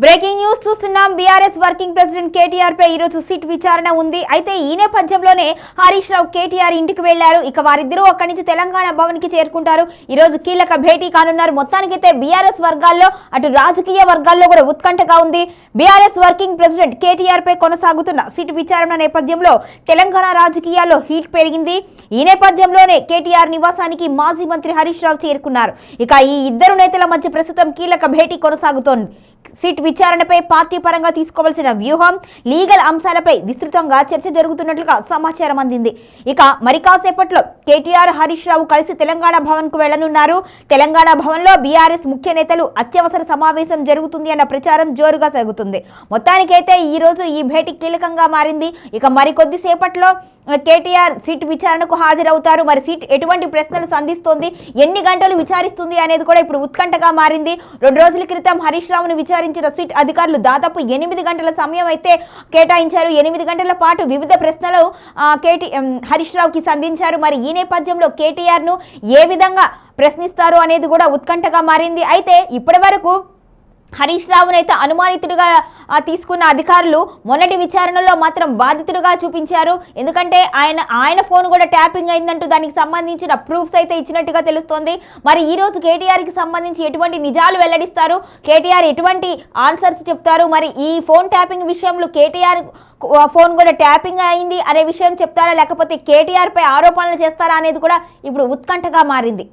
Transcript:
Breaking news చూస్తున్నాం. BRS working president KTR పై ఈరోజు సిట్ విచారణ ఉంది. అయితే ఈ నేపథ్యంలోనే హరీష్ రావు కేటీఆర్ ఇంటికి వెళ్ళారు ఇక వారిద్దరూ అక్కడి నుంచి తెలంగాణ భవన్కి చేరుకుంటారు. ఈ రోజు కీలక భేటీ కానున్నారు. మొత్తానికైతే బీఆర్ఎస్ వర్గాల్లో అటు రాజకీయ వర్గాల్లో కూడా ఉత్కంఠగా ఉంది. బీఆర్ఎస్ వర్కింగ్ ప్రెసిడెంట్ కేటీఆర్ పై కొనసాగుతున్న సిట్ విచారణ నేపథ్యంలో తెలంగాణ రాజకీయాల్లో హీట్ పెరిగింది. ఈ నేపథ్యంలోనే కేటీఆర్ నివాసానికి మాజీ మంత్రి హరీష్ రావు చేరుకున్నారు. ఇక ఈ ఇద్దరు నేతల మధ్య ప్రస్తుతం కీలక భేటీ కొనసాగుతోంది. సిట్ విచారణపై పార్టీ పరంగా తీసుకోవాల్సిన వ్యూహం లీగల్ అంశాలపై విస్తృతంగా చర్చ జరుగుతున్నట్లుగా సమాచారం అందింది. ఇక మరి కాసేపట్లో కేటీఆర్ హరీష్ రావు కలిసి తెలంగాణ భవన్కు వెళ్ళనున్నారు. తెలంగాణ భవన్లో బీఆర్ఎస్ ముఖ్య నేతలు అత్యవసర సమావేశం జరుగుతుంది అన్న ప్రచారం జోరుగా సాగుతుంది. మొత్తానికైతే ఈ రోజు ఈ భేటీ కీలకంగా మారింది. ఇక మరికొద్ది సేపట్లో కేటీఆర్ సిట్ విచారణకు హాజరవుతారు. మరి సిట్ ఎటువంటి ప్రశ్నలు సంధిస్తోంది? ఎన్ని గంటలు విచారిస్తుంది అనేది కూడా ఇప్పుడు ఉత్కంఠగా మారింది. రెండు రోజుల క్రితం హరీష్ రావును విచారించిన సిట్ అధికారులు దాదాపు ఎనిమిది గంటల సమయం అయితే కేటాయించారు. ఎనిమిది గంటల పాటు వివిధ ప్రశ్నలు కేటీ హరీష్ రావుకి సంధించారు. మరి ఈ నేపథ్యంలో కేటీఆర్ను ఏ విధంగా ప్రశ్నిస్తారు అనేది కూడా ఉత్కంఠగా మారింది. అయితే ఇప్పటి వరకు హరీష్ రావునైతే అనుమానితుడిగా తీసుకున్న అధికారులు మొన్నటి విచారణలో మాత్రం బాధితుడిగా చూపించారు. ఎందుకంటే ఆయన ఆయన ఫోన్ కూడా ట్యాపింగ్ అయిందంటూ దానికి సంబంధించిన ప్రూఫ్స్ అయితే ఇచ్చినట్టుగా తెలుస్తోంది. మరి ఈ రోజు సంబంధించి ఎటువంటి నిజాలు వెల్లడిస్తారు? కేటీఆర్ ఎటువంటి ఆన్సర్స్ చెప్తారు? మరి ఈ ఫోన్ ట్యాపింగ్ విషయంలో కేటీఆర్ ఫోన్ కూడా ట్యాపింగ్ అయింది అనే విషయం చెప్తారా? లేకపోతే కేటీఆర్పై ఆరోపణలు చేస్తారా అనేది కూడా ఇప్పుడు ఉత్కంఠగా మారింది.